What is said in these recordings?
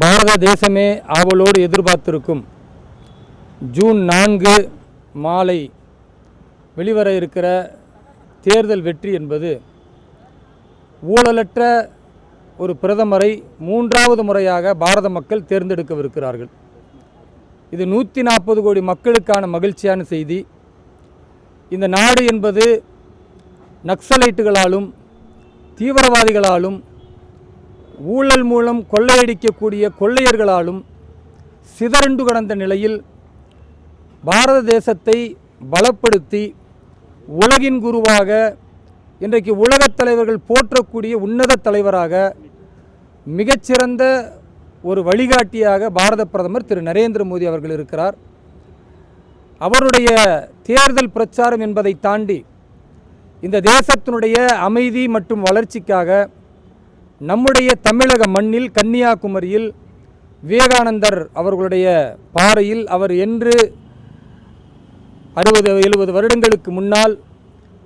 பாரத தேசமே ஆவலோடு எதிர்பார்த்திருக்கும் ஜூன் நான்கு மாலை வெளிவர இருக்கிற தேர்தல் வெற்றி என்பது ஊழலற்ற ஒரு பிரதமரை மூன்றாவது முறையாக பாரத மக்கள் தேர்ந்தெடுக்கவிருக்கிறார்கள். இது நூற்றி நாற்பது கோடி மக்களுக்கான மகிழ்ச்சியான செய்தி. இந்த நாடு என்பது நக்சலைட்டுகளாலும் தீவிரவாதிகளாலும் ஊழல் மூலம் கொள்ளையடிக்கக்கூடிய கொள்ளையர்களாலும் சிதறண்டு கடந்த நிலையில் பாரத தேசத்தை பலப்படுத்தி உலகின் குருவாக இன்றைக்கு உலகத் தலைவர்கள் போற்றக்கூடிய உன்னத தலைவராக மிகச்சிறந்த ஒரு வழிகாட்டியாக பாரத பிரதமர் திரு நரேந்திர மோடி அவர்கள் இருக்கிறார். அவருடைய தேர்தல் பிரச்சாரம் என்பதை தாண்டி இந்த தேசத்தினுடைய அமைதி மற்றும் வளர்ச்சிக்காக நம்முடைய தமிழக மண்ணில் கன்னியாகுமரியில் விவேகானந்தர் அவர்களுடைய பாறையில் அவர் என்று அறுபது எழுபது வருடங்களுக்கு முன்னால்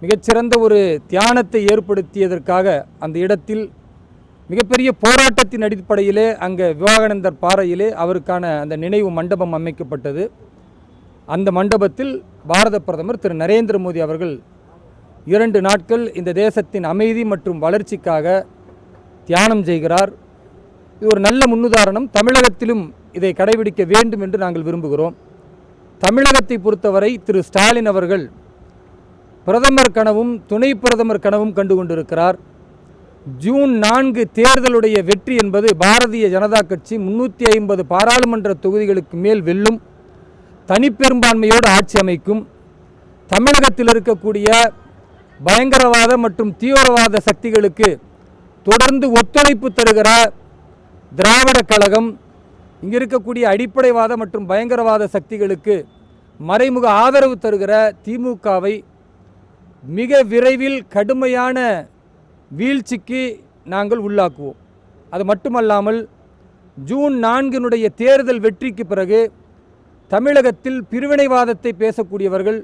மிகச்சிறந்த ஒரு தியானத்தை ஏற்படுத்தியதற்காக அந்த இடத்தில் மிகப்பெரிய போராட்டத்தின் அடிப்படையிலே அங்கே விவேகானந்தர் பாறையிலே அவருக்கான அந்த நினைவு மண்டபம் அமைக்கப்பட்டது. அந்த மண்டபத்தில் பாரத பிரதமர் திரு நரேந்திர மோடி அவர்கள் இரண்டு நாட்கள் இந்த தேசத்தின் அமைதி மற்றும் வளர்ச்சிக்காக தியானம் செய்கிறார். இது ஒரு நல்ல முன்னுதாரணம். தமிழகத்திலும் இதை கடைபிடிக்க வேண்டும் என்று நாங்கள் விரும்புகிறோம். தமிழகத்தை பொறுத்தவரை திரு ஸ்டாலின் அவர்கள் பிரதமர் கனவும் துணை பிரதமர் கனவும் கண்டு கொண்டிருக்கிறார் ஜூன் நான்கு தேர்தலுடைய வெற்றி என்பது பாரதிய ஜனதா கட்சி முன்னூற்றி ஐம்பது பாராளுமன்ற தொகுதிகளுக்கு மேல் வெல்லும் தனிப்பெரும்பான்மையோடு ஆட்சி அமைக்கும் தமிழகத்தில் இருக்கக்கூடிய பயங்கரவாத மற்றும் தீவிரவாத சக்திகளுக்கு தொடர்ந்து ஒத்துழைப்பு தருகிற திராவிட கழகம் இங்கே இருக்கக்கூடிய அடிப்படைவாத மற்றும் பயங்கரவாத சக்திகளுக்கு மறைமுக ஆதரவு தருகிற திமுகவை மிக விரைவில் கடுமையான வீழ்ச்சிக்கு நாங்கள் உள்ளாக்குவோம். அது மட்டுமல்லாமல் ஜூன் நான்கினுடைய தேர்தல் வெற்றிக்கு பிறகு தமிழகத்தில் பிரிவினைவாதத்தை பேசக்கூடியவர்கள்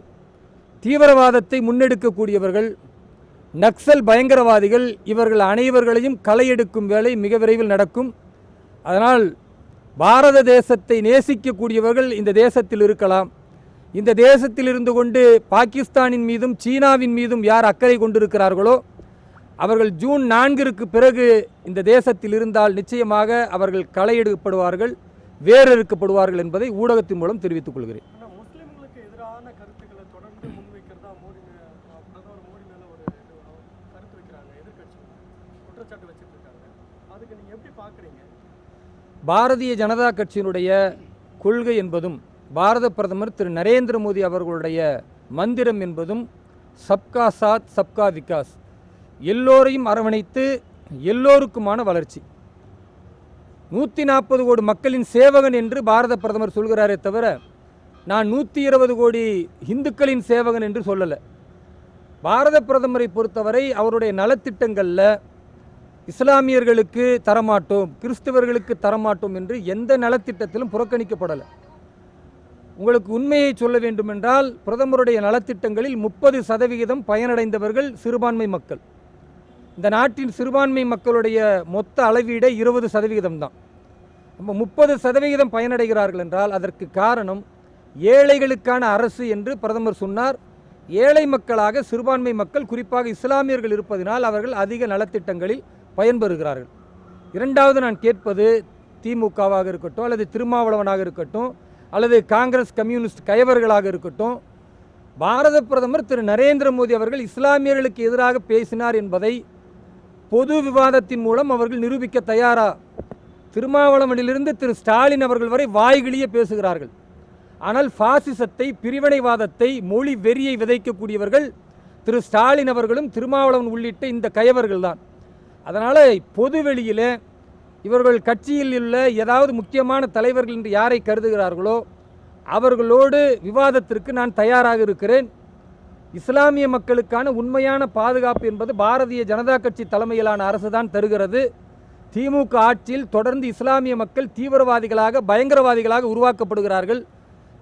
தீவிரவாதத்தை முன்னெடுக்கக்கூடியவர்கள் நக்சல் பயங்கரவாதிகள் இவர்கள் அனைவர்களையும் களையெடுக்கும் வேலை மிக விரைவில் நடக்கும். அதனால் பாரத தேசத்தை நேசிக்கக்கூடியவர்கள் இந்த தேசத்தில் இருக்கலாம். இந்த தேசத்தில் இருந்து கொண்டு பாகிஸ்தானின் மீதும் சீனாவின் மீதும் யார் அக்கறை கொண்டிருக்கிறார்களோ அவர்கள் ஜூன் நான்கிற்கு பிறகு இந்த தேசத்தில் இருந்தால் நிச்சயமாக அவர்கள் களையெடுக்கப்படுவார்கள் வேறறுக்கப்படுவார்கள் என்பதை ஊடகத்தின் மூலம் தெரிவித்துக் கொள்கிறேன். ஆனா வைக்கிறாங்க எதிர்க்கட்சி குற்றச்சாட்டு வச்சுட்டு இருக்காங்க அதுக்கு நீங்க எப்படி பாக்குறீங்க? பாரதிய ஜனதா கட்சியினுடைய கொள்கை என்பதும் பாரத பிரதமர் திரு நரேந்திர மோடி அவர்களுடைய மந்திரம் என்பதும் சப்கா சாத் சப்கா விகாஸ். எல்லோரையும் அரவணைத்து எல்லோருக்குமான வளர்ச்சி. நூற்றி நாற்பது கோடி மக்களின் சேவகன் என்று பாரத பிரதமர் சொல்கிறாரே தவிர நான் நூற்றி இருபது கோடி இந்துக்களின் சேவகன் என்று சொல்லலை. பாரத பிரதமரை பொறுத்தவரை அவருடைய நலத்திட்டங்களில் இஸ்லாமியர்களுக்கு தரமாட்டோம் கிறிஸ்தவர்களுக்கு தரமாட்டோம் என்று எந்த நலத்திட்டத்திலும் புறக்கணிக்கப்படலை. உங்களுக்கு உண்மையை சொல்ல வேண்டுமென்றால் பிரதமருடைய நலத்திட்டங்களில் முப்பது சதவிகிதம் பயனடைந்தவர்கள் சிறுபான்மை மக்கள். இந்த நாட்டின் சிறுபான்மை மக்களுடைய மொத்த அளவீடே இருபது சதவிகிதம் தான். நம்ம முப்பது சதவிகிதம் பயனடைகிறார்கள் என்றால் அதற்கு காரணம் ஏழைகளுக்கான அரசு என்று பிரதமர் சொன்னார் ஏழை மக்களாக சிறுபான்மை மக்கள் குறிப்பாக இஸ்லாமியர்கள் இருப்பதினால் அவர்கள் அதிக நலத்திட்டங்களில் பயன்பெறுகிறார்கள். இரண்டாவது நான் கேட்பது திமுகவாக இருக்கட்டும் அல்லது திருமாவளவனாக இருக்கட்டும் அல்லது காங்கிரஸ் கம்யூனிஸ்ட் கயவர்களாக இருக்கட்டும் பாரத பிரதமர் திரு நரேந்திர மோடி அவர்கள் இஸ்லாமியர்களுக்கு எதிராக பேசினார் என்பதை பொது விவாதத்தின் மூலம் அவர்கள் நிரூபிக்க தயாரா? திருமாவளவனிலிருந்து திரு ஸ்டாலின் அவர்கள் வரை வாய்கிழிய பேசுகிறார்கள். ஆனால் பாசிசத்தை பிரிவினைவாதத்தை மொழி வெறியை விதைக்கக்கூடியவர்கள் திரு ஸ்டாலின் அவர்களும் திருமாவளவன் உள்ளிட்ட இந்த கயவர்கள் தான். அதனால் பொதுவெளியில் இவர்கள் கட்சியில் உள்ள ஏதாவது முக்கியமான தலைவர்கள் என்று யாரை கருதுகிறார்களோ அவர்களோடு விவாதத்திற்கு நான் தயாராக இருக்கிறேன். இஸ்லாமிய மக்களுக்கான உண்மையான பாதுகாப்பு என்பது பாரதிய ஜனதா கட்சி தலைமையிலான அரசு தான் தருகிறது. திமுக ஆட்சியில் தொடர்ந்து இஸ்லாமிய மக்கள் தீவிரவாதிகளாக பயங்கரவாதிகளாக உருவாக்கப்படுகிறார்கள்.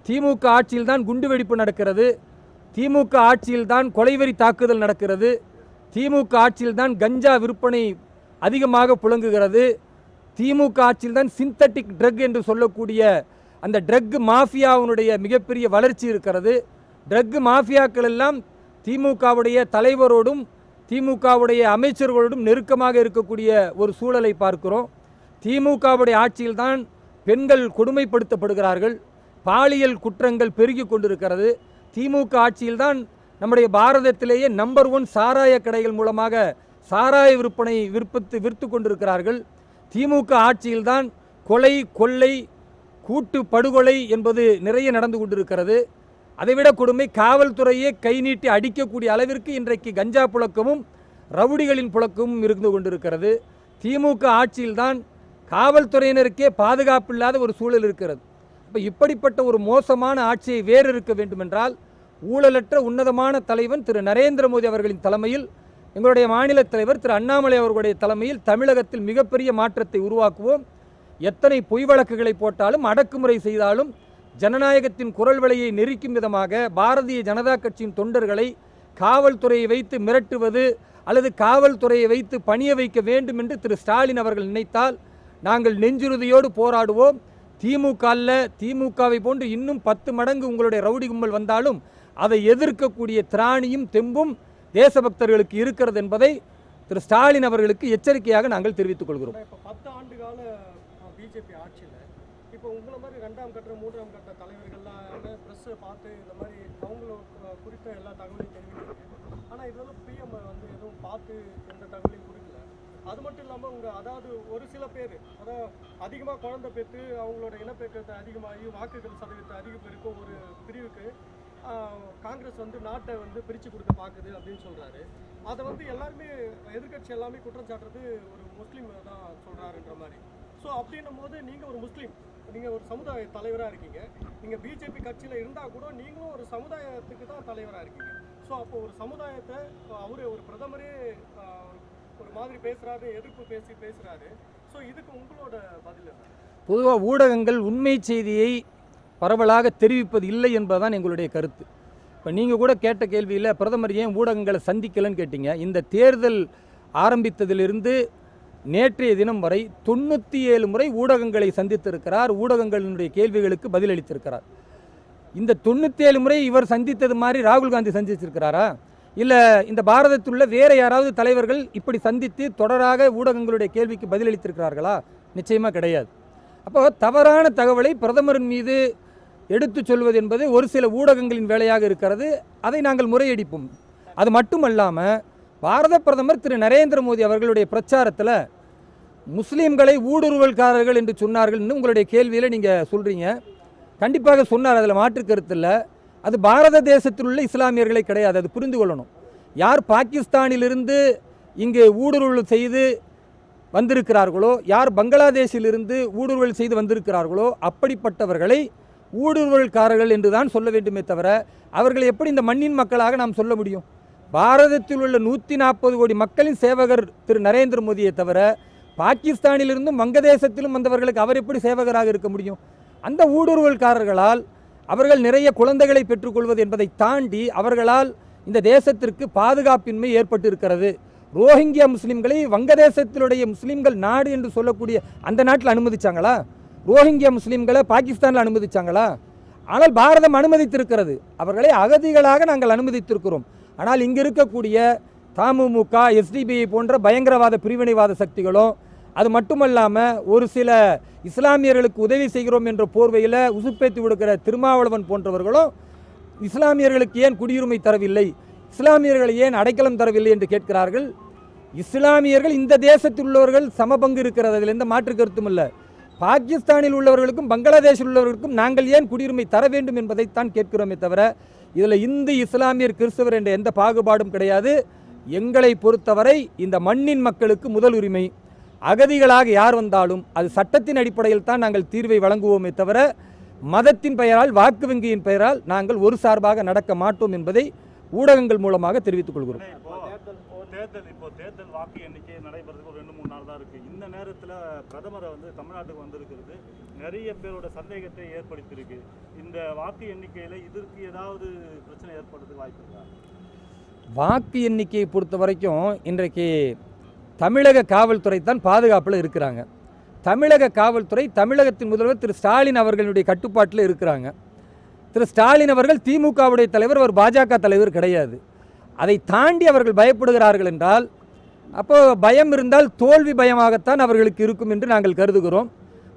திமுக ஆட்சியில்தான் குண்டுவெடிப்பு நடக்கிறது. திமுக ஆட்சியில்தான் கொலைவெறி தாக்குதல் நடக்கிறது. திமுக ஆட்சியில்தான் கஞ்சா விற்பனை அதிகமாக புழங்குகிறது. திமுக ஆட்சியில்தான் சிந்தட்டிக் ட்ரக் என்று சொல்லக்கூடிய அந்த ட்ரக் மாஃபியாவினுடைய மிகப்பெரிய வளர்ச்சி இருக்கிறது. ட்ரக் மாஃபியாக்கள் எல்லாம் திமுகவுடைய தலைவரோடும் திமுகவுடைய அமைச்சர்களோடும் நெருக்கமாக இருக்கக்கூடிய ஒரு சூழலை பார்க்கிறோம். திமுகவுடைய ஆட்சியில்தான் பெண்கள் கொடுமைப்படுத்தப்படுகிறார்கள். பாலியல் குற்றங்கள் பெருகி கொண்டிருக்கிறது. திமுக ஆட்சியில்தான் நம்முடைய பாரதத்திலேயே நம்பர் ஒன் சாராய கடைகள் மூலமாக சாராய விற்பனை விற்பத்து விற்று கொண்டிருக்கிறார்கள். திமுக ஆட்சியில்தான் கொலை கொள்ளை கூட்டு படுகொலை என்பது நிறைய நடந்து கொண்டிருக்கிறது. அதைவிட கொடுமை காவல்துறையே கை நீட்டி அடிக்கக்கூடிய அளவிற்கு இன்றைக்கு கஞ்சா புழக்கமும் ரவுடிகளின் புழக்கமும் இருந்து கொண்டிருக்கிறது. திமுக ஆட்சியில்தான் காவல்துறையினருக்கே பாதுகாப்பு இல்லாத ஒரு சூழல் இருக்கிறது. இப்போ இப்படிப்பட்ட ஒரு மோசமான ஆட்சியை வேறு இருக்க வேண்டுமென்றால் ஊழலற்ற உன்னதமான தலைவன் திரு நரேந்திர மோடி அவர்களின் தலைமையில் எங்களுடைய மாநில தலைவர் திரு அண்ணாமலை அவர்களுடைய தலைமையில் தமிழகத்தில் மிகப்பெரிய மாற்றத்தை உருவாக்குவோம். எத்தனை பொய் வழக்குகளை போட்டாலும் அடக்குமுறை செய்தாலும் ஜனநாயகத்தின் குரல் விலையை நெரிக்கும் விதமாக பாரதிய ஜனதா கட்சியின் தொண்டர்களை காவல்துறையை வைத்து மிரட்டுவது அல்லது காவல்துறையை வைத்து பணிய வைக்க வேண்டும் என்று திரு ஸ்டாலின் அவர்கள் நினைத்தால் நாங்கள் நெஞ்சுறுதியோடு போராடுவோம். திமுகவில் திமுகவை போன்று இன்னும் பத்து மடங்கு உங்களுடைய ரவுடி கும்பல் வந்தாலும் அதை எதிர்க்கக்கூடிய திராணியும் தெம்பும் தேசபக்தர்களுக்கு இருக்கிறது என்பதை திரு ஸ்டாலின் அவர்களுக்கு எச்சரிக்கையாக நாங்கள் தெரிவித்துக் கொள்கிறோம். பத்து ஆண்டு கால பிஜேபி ஆட்சியில் இப்போ உங்களை மாதிரி ரெண்டாம் கட்ட மூன்றாம் கட்ட தலைவர்கள்லாம் ப்ரெஸ்ஸை பார்த்து இந்த மாதிரி அவங்கள குறித்த எல்லா தகவலையும் தெரிவிக்கிறாங்க. ஆனால் பிஎம் வந்து எதுவும் பார்த்து அது மட்டும் இல்லாமல் உங்கள் அதாவது ஒரு சில பேர் அதாவது அதிகமாக குழந்தை பெற்று அவங்களோட இனப்பெருக்கத்தை அதிகமாகி வாக்குகள் சதவீதத்தை அதிகப்பெருக்கும் ஒரு பிரிவுக்கு காங்கிரஸ் வந்து நாட்டை வந்து பிரித்து கொடுத்து பார்க்குது அப்படின்னு சொல்கிறாரு அதை வந்து எல்லாருமே எதிர்க்கட்சி எல்லாமே குற்றம் சாட்டுறது ஒரு முஸ்லீம் தான் சொல்கிறாருன்ற மாதிரி. ஸோ அப்படின்னும் போது நீங்கள் ஒரு முஸ்லீம் நீங்கள் ஒரு சமுதாய தலைவராக இருக்கீங்க. நீங்கள் பிஜேபி கட்சியில் இருந்தால் கூட நீங்களும் ஒரு சமுதாயத்துக்கு தான் தலைவராக இருக்கீங்க. ஸோ அப்போ ஒரு சமுதாயத்தை அவரு ஒரு பிரதமரே ஒரு மாதிரி பேசுகிறாரு எதிர்ப்பு பேசி பேசுறாரு. ஸோ இதுக்கு உங்களோட பதில் பொதுவாக ஊடகங்கள் உண்மை செய்தியை பரவலாக தெரிவிப்பது இல்லை என்பதுதான் எங்களுடைய கருத்து. இப்போ நீங்கள் கூட கேட்ட கேள்வியில் பிரதமர் ஏன் ஊடகங்களை சந்திக்கலைன்னு கேட்டீங்க. இந்த தேர்தல் ஆரம்பித்ததிலிருந்து நேற்றைய தினம் வரை தொண்ணூற்றி ஏழு முறை ஊடகங்களை சந்தித்திருக்கிறார். ஊடகங்களினுடைய கேள்விகளுக்கு பதிலளித்திருக்கிறார். இந்த தொண்ணூற்றி ஏழு முறை இவர் சந்தித்தது மாதிரி ராகுல் காந்தி சந்திச்சிருக்கிறாரா? இல்லை இந்த பாரதத்தில் உள்ள வேறு யாராவது தலைவர்கள் இப்படி சந்தித்து தொடராக ஊடகங்களுடைய கேள்விக்கு பதிலளித்திருக்கிறார்களா? நிச்சயமாக கிடையாது. அப்போ தவறான தகவலை பிரதமரின் மீது எடுத்துச் சொல்வது என்பது ஒரு சில ஊடகங்களின் வேலையாக இருக்கிறது. அதை நாங்கள் முறையடிப்போம். அது மட்டுமல்லாமல் பாரத பிரதமர் திரு. நரேந்திர மோடி அவர்களுடைய பிரச்சாரத்தில் முஸ்லீம்களை ஊடுருவல்காரர்கள் என்று சொன்னார்கள்னு உங்களுடைய கேள்வியில் நீங்கள் சொல்கிறீங்க கண்டிப்பாக சொன்னார். அதில் மாற்று கருத்தில் அது பாரத தேசத்தில் உள்ள இஸ்லாமியர்களை கிடையாது அது புரிந்து கொள்ளணும். யார் பாகிஸ்தானிலிருந்து இங்கே ஊடுருவல் செய்து வந்திருக்கிறார்களோ யார் பங்களாதேஷிலிருந்து ஊடுருவல் செய்து வந்திருக்கிறார்களோ அப்படிப்பட்டவர்களை ஊடுருவல்காரர்கள் என்று தான் சொல்ல வேண்டுமே தவிர அவர்கள் எப்படி இந்த மண்ணின் மக்களாக நாம் சொல்ல முடியும்? பாரதத்தில் உள்ள நூற்றி நாற்பது கோடி மக்களின் சேவகர் திரு நரேந்திர மோடியை தவிர பாகிஸ்தானிலிருந்தும் வங்கதேசத்திலும் வந்தவர்களுக்கு அவர் எப்படி சேவகராக இருக்க முடியும்? அந்த ஊடுருவல்காரர்களால் அவர்கள் நிறைய குழந்தைகளை பெற்றுக்கொள்வது என்பதை தாண்டி அவர்களால் இந்த தேசத்திற்கு பாதுகாப்பின்மை ஏற்பட்டு இருக்கிறது ரோஹிங்கியா முஸ்லீம்களை வங்கதேசத்தினுடைய முஸ்லீம்கள் நாடு என்று சொல்லக்கூடிய அந்த நாட்டில் அனுமதிச்சாங்களா? ரோஹிங்கியா முஸ்லீம்களை பாகிஸ்தானில் அனுமதிச்சாங்களா? ஆனால் பாரதம் அனுமதித்திருக்கிறது. அவர்களை அகதிகளாக நாங்கள் அனுமதித்திருக்கிறோம். ஆனால் இங்கு இருக்கக்கூடிய தமுமுக எஸ்டிபிஐ போன்ற பயங்கரவாத பிரிவினைவாத சக்திகளும் அது மட்டுமல்லாமல் ஒரு சில இஸ்லாமியர்களுக்கு உதவி செய்கிறோம் என்ற போர்வையில் உசுப்பேத்தி விடுக்கிற திருமாவளவன் போன்றவர்களும் இஸ்லாமியர்களுக்கு ஏன் குடியுரிமை தரவில்லை? இஸ்லாமியர்களை ஏன் அடைக்கலம் தரவில்லை என்று கேட்கிறார்கள்? இஸ்லாமியர்கள் இந்த தேசத்தில் உள்ளவர்கள் சமபங்கு இருக்கிறது. அதில் எந்த மாற்று கருத்தும் இல்லை. பாகிஸ்தானில் உள்ளவர்களுக்கும் பங்களாதேஷில் உள்ளவர்களுக்கும் நாங்கள் ஏன் குடியுரிமை தர வேண்டும் என்பதைத்தான் கேட்கிறோமே தவிர இதில் இந்து இஸ்லாமியர் கிறிஸ்தவர் என்ற எந்த பாகுபாடும் கிடையாது. எங்களை பொறுத்தவரை இந்த மண்ணின் மக்களுக்கு முதல் உரிமை அகதிகளாக யார் வந்தாலும் அது சட்டத்தின் அடிப்படையில் தான் நாங்கள் தீர்வை வழங்குவோமே தவிர மதத்தின் பெயரால் வாக்கு வங்கியின் பெயரால் நாங்கள் ஒரு சார்பாக நடக்க மாட்டோம் என்பதை ஊடகங்கள் மூலமாக தெரிவித்துக் கொள்கிறோம். தேர்தல் இப்போ தேர்தல் வாக்கு எண்ணிக்கை நடைபெறதுக்கு ஒரு ரெண்டு மூணு நாள் தான் இருக்கு. இந்த நேரத்தில் பிரதமரை வந்து தமிழ்நாட்டுக்கு வந்திருக்கிறது. நிறைய பேரோட சந்தேகத்தை ஏற்படுத்தியிருக்கு. இந்த வாக்கு எண்ணிக்கையில் இதற்கு ஏதாவது பிரச்சனை ஏற்படுறதுக்கு வாய்ப்பு இருக்கா? வாக்கு எண்ணிக்கையை பொறுத்த வரைக்கும் இன்றைக்கு தமிழக காவல்துறை தான் பாதுகாப்பில் இருக்கிறாங்க. தமிழக காவல்துறை தமிழகத்தின் முதல்வர் திரு ஸ்டாலின் அவர்களுடைய கட்டுப்பாட்டில் இருக்கிறாங்க. திரு ஸ்டாலின் அவர்கள் திமுகவுடைய தலைவர் ஒரு பாஜக தலைவர் கிடையாது. அதை தாண்டி அவர்கள் பயப்படுகிறார்கள் என்றால் அப்போ பயம் இருந்தால் தோல்வி பயமாகத்தான் அவர்களுக்கு இருக்கும் என்று நாங்கள் கருதுகிறோம்.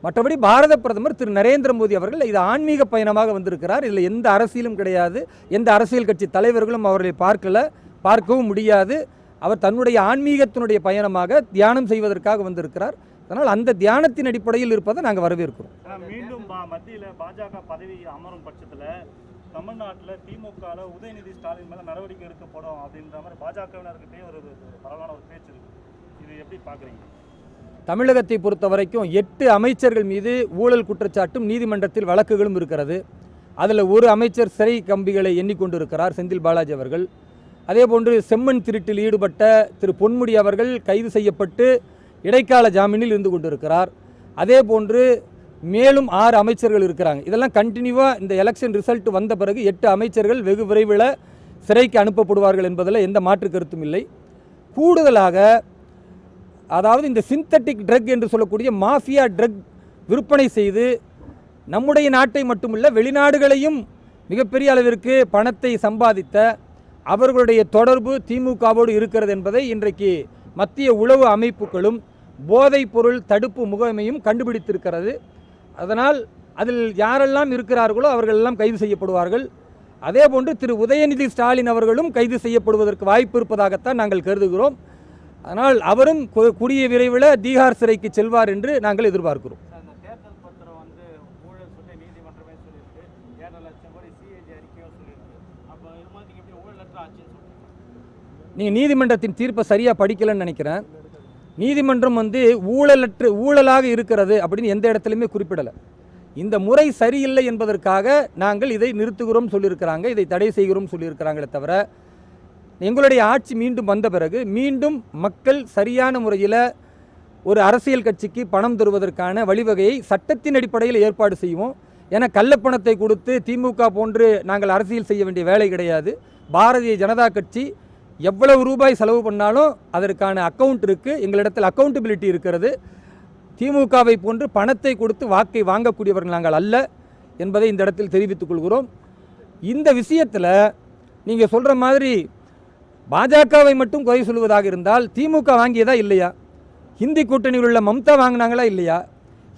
மற்றபடி பாரத பிரதமர் திரு நரேந்திர மோடி அவர்கள் இது ஆன்மீக பயணமாக வந்திருக்கிறார். இதில் எந்த அரசியலும் கிடையாது. எந்த அரசியல் கட்சி தலைவர்களும் அவர்களை பார்க்கல பார்க்கவும் முடியாது. அவர் தன்னுடைய ஆன்மீகத்தினுடைய பயணமாக தியானம் செய்வதற்காக வந்திருக்கிறார். அதனால் அந்த தியானத்தின் அடிப்படையில் இருப்பதை நாங்கள் வரவேற்கிறோம். மீண்டும் மத்தியில பாஜக பதவி அமரும் பட்சத்துல தமிழ்நாட்டுல திமுகல உதயநிதி ஸ்டாலின் மேல நடவடிக்கை எடுக்கப்படும் அப்படின்ற மாதிரி பாஜகவினர்கிட்டயே ஒரு பரவலான ஒரு பேச்சு இருக்கு. இது எப்படி பாக்குறீங்க? தமிழகத்தை பொறுத்த வரைக்கும் எட்டு அமைச்சர்கள் மீது ஊழல் குற்றச்சாட்டும் நீதிமன்றத்தில் வழக்குகளும் இருக்கிறது. அதில் ஒரு அமைச்சர் சிறை கம்பிகளை எண்ணிக்கொண்டிருக்கிறார் செந்தில் பாலாஜி அவர்கள். அதேபோன்று செம்மண் திருட்டில் ஈடுபட்ட திரு பொன்முடி அவர்கள் கைது செய்யப்பட்டு இடைக்கால ஜாமீனில் இருந்து கொண்டிருக்கிறார். அதேபோன்று மேலும் ஆறு அமைச்சர்கள் இருக்கிறாங்க. இதெல்லாம் கண்டினியூவாக இந்த எலெக்ஷன் ரிசல்ட் வந்த பிறகு எட்டு அமைச்சர்கள் வெகு விரைவில் சிறைக்கு அனுப்பப்படுவார்கள் என்பதில் எந்த மாற்று கருத்தும் இல்லை. கூடுதலாக அதாவது இந்த சிந்தட்டிக் ட்ரக் என்று சொல்லக்கூடிய மாஃபியா ட்ரக் விற்பனை செய்து நம்முடைய நாட்டை மட்டுமல்ல வெளிநாடுகளையும் மிகப்பெரிய அளவிற்கு பணத்தை சம்பாதித்த அவர்களுடைய தொடர்பு திமுகவோடு இருக்கிறது என்பதை இன்றைக்கு மத்திய உளவு அமைப்புகளும் போதைப் பொருள் தடுப்பு முகமையும் கண்டுபிடித்திருக்கிறது. அதனால் அதில் யாரெல்லாம் இருக்கிறார்களோ அவர்கள் எல்லாம் கைது செய்யப்படுவார்கள். அதேபோன்று திரு உதயநிதி ஸ்டாலின் அவர்களும் கைது செய்யப்படுவதற்கு வாய்ப்பு இருப்பதாகத்தான் நாங்கள் கருதுகிறோம். அதனால் அவரும் கு- கூடிய விரைவில் தீகார் சிறைக்கு செல்வார் என்று நாங்கள் எதிர்பார்க்கிறோம் சார் இந்த தேர்தல் பத்திரம் வந்து ஊழல் சொல்லி நீதிமன்றமே சொல்லியிருக்கு ஏழரை லட்சம் கோடி சிஏஜி அறிக்கையும் சொல்லியிருக்கு அப்போ இது மாதிரி நீங்கள் எப்படி ஊழலற்ற ஆட்சின்னு சொல்றீங்க நீங்கள் நீதிமன்றத்தின் தீர்ப்பை சரியாக படிக்கலைன்னு நினைக்கிறேன். நீதிமன்றம் வந்து ஊழலற்று ஊழலாக இருக்கிறது அப்படின்னு எந்த இடத்துலையுமே குறிப்பிடலை. இந்த முறை சரியில்லை என்பதற்காக நாங்கள் இதை நிறுத்துகிறோம் சொல்லியிருக்கிறாங்க இதை தடை செய்கிறோம் சொல்லியிருக்கிறாங்களே தவிர எங்களுடைய ஆட்சி மீண்டும் வந்த பிறகு மீண்டும் மக்கள் சரியான முறையில் ஒரு அரசியல் கட்சிக்கு பணம் தருவதற்கான வழிவகையை சட்டத்தின் அடிப்படையில் ஏற்பாடு செய்வோம். ஏன்னா கள்ளப்பணத்தை கொடுத்து திமுக போன்று நாங்கள் அரசியல் செய்ய வேண்டிய வேலை கிடையாது. பாரதிய ஜனதா கட்சி எவ்வளவு ரூபாய் செலவு பண்ணாலும் அதற்கான அக்கவுண்ட் இருக்குது எங்களிடத்தில் அக்கௌண்டபிலிட்டி இருக்கிறது. திமுகவை போன்று பணத்தை கொடுத்து வாக்கை வாங்கக்கூடியவர்கள் நாங்கள் அல்ல என்பதை இந்த இடத்தில் தெரிவித்துக் கொள்கிறோம். இந்த விஷயத்தில் நீங்கள் சொல்கிற மாதிரி பாஜகவை மட்டும் குறை சொல்வதாக இருந்தால் திமுக வாங்கியதா இல்லையா? ஹிந்தி கூட்டணியில் உள்ள மம்தா வாங்கினாங்களா இல்லையா?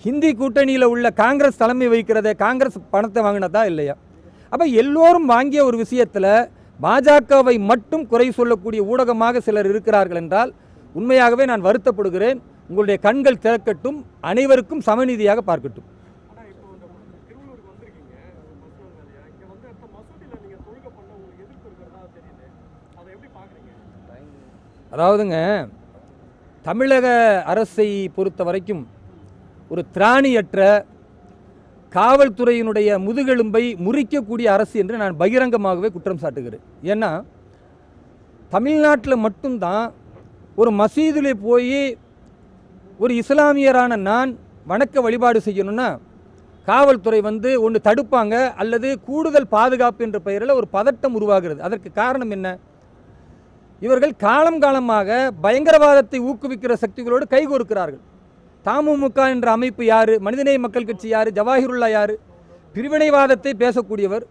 ஹிந்தி கூட்டணியில் உள்ள காங்கிரஸ் தலைமை வகிக்கிறத காங்கிரஸ் பணத்தை வாங்கினதா இல்லையா? அப்போ எல்லோரும் வாங்கிய ஒரு விஷயத்தில் பாஜகவை மட்டும் குறை சொல்லக்கூடிய ஊடகமாக சிலர் இருக்கிறார்கள் என்றால் உண்மையாகவே நான் வருத்தப்படுகிறேன். உங்களுடைய கண்கள் திறக்கட்டும் அனைவருக்கும் சமநீதியாக பார்க்கட்டும். அதாவதுங்க தமிழக அரசை பொறுத்த வரைக்கும் ஒரு திராணியற்ற காவல்துறையினுடைய முதுகெலும்பை முறிக்கக்கூடிய அரசு என்று நான் பகிரங்கமாகவே குற்றம் சாட்டுகிறேன். ஏன்னா தமிழ்நாட்டில் மட்டும்தான் ஒரு மசீதில் போய் ஒரு இஸ்லாமியரான நான் வணக்க வழிபாடு செய்யணும்னா காவல்துறை வந்து ஒன்று தடுப்பாங்க அல்லது கூடுதல் பாதுகாப்பு என்ற பெயரில் ஒரு பதட்டம் உருவாகிறது. அதற்கு காரணம் என்ன? இவர்கள் காலம் காலமாக பயங்கரவாதத்தை ஊக்குவிக்கிற சக்திகளோடு கைகோர்க்கிறார்கள். தமுமுக என்ற அமைப்பு யார்? மனிதநேய மக்கள் கட்சி யார்? ஜவாஹிருல்லா யார்? பிரிவினைவாதத்தை பேசக்கூடியவர்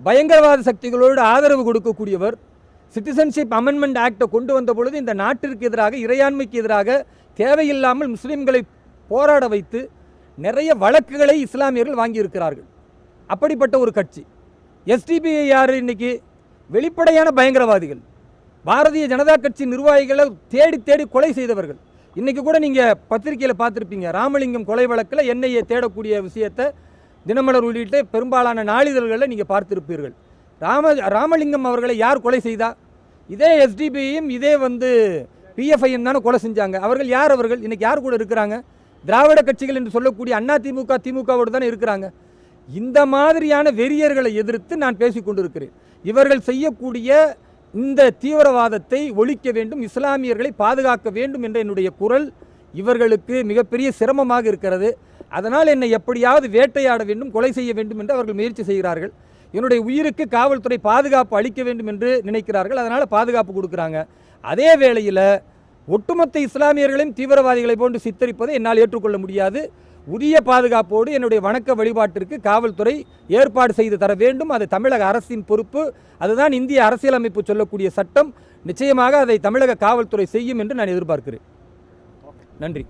பயங்கரவாத சக்திகளோடு ஆதரவு கொடுக்கக்கூடியவர் சிட்டிசன்ஷிப் அமெண்ட்மெண்ட் ஆக்டை கொண்டு வந்த பொழுது இந்த நாட்டிற்கு எதிராக இறையாண்மைக்கு எதிராக தேவையில்லாமல் முஸ்லீம்களை போராட வைத்து நிறைய வழக்குகளை இஸ்லாமியர்கள் வாங்கியிருக்கிறார்கள். அப்படிப்பட்ட ஒரு கட்சி. எஸ்டிபிஐ யார் இன்னைக்கு? வெளிப்படையான பயங்கரவாதிகள். பாரதிய ஜனதா கட்சி நிர்வாகிகளை தேடி தேடி கொலை செய்தவர்கள். இன்றைக்கி கூட நீங்கள் பத்திரிக்கையில் பார்த்துருப்பீங்க. ராமலிங்கம் கொலை வழக்கில் என்ஐஏ தேடக்கூடிய விஷயத்தை தினமலர் உள்ளிட்ட பெரும்பாலான நாளிதழ்களில் நீங்கள் பார்த்திருப்பீர்கள். ராம ராமலிங்கம் அவர்களை யார் கொலை செய்தா? இதே எஸ்டிபியும் இதே வந்து பிஎஃப்ஐயும் தானே கொலை செஞ்சாங்க. அவர்கள் யார் அவர்கள்? இன்னைக்கு யார் கூட இருக்கிறாங்க? திராவிட கட்சிகள் என்று சொல்லக்கூடிய அண்ணா திமுக திமுகவோடு தானே இருக்கிறாங்க. இந்த மாதிரியான வெறியர்களை எதிர்த்து நான் பேசி கொண்டிருக்கிறேன் இவர்கள் செய்யக்கூடிய இந்த தீவிரவாதத்தை ஒழிக்க வேண்டும் இஸ்லாமியர்களை பாதுகாக்க வேண்டும் என்ற என்னுடைய குரல் இவர்களுக்கு மிகப்பெரிய சிரமமாக இருக்கிறது. அதனால் என்னை எப்படியாவது வேட்டையாட வேண்டும் கொலை செய்ய வேண்டும் என்று அவர்கள் முயற்சி செய்கிறார்கள். என்னுடைய உயிருக்கு காவல்துறை பாதுகாப்பு அளிக்க வேண்டும் என்று நினைக்கிறார்கள். அதனால் பாதுகாப்பு கொடுக்குறாங்க. அதே வேளையில் ஒட்டுமொத்த இஸ்லாமியர்களையும் தீவிரவாதிகளை போன்று சித்தரிப்பதை என்னால் ஏற்றுக்கொள்ள முடியாது. உரிய பாதுகாப்போடு என்னுடைய வணக்க வழிபாட்டிற்கு காவல்துறை ஏற்பாடு செய்து தர வேண்டும். அது தமிழக அரசின் பொறுப்பு. அதுதான் இந்திய அரசியலமைப்பு சொல்லக்கூடிய சட்டம். நிச்சயமாக அதை தமிழக காவல்துறை செய்யும் என்று நான் எதிர்பார்க்கிறேன். நன்றி.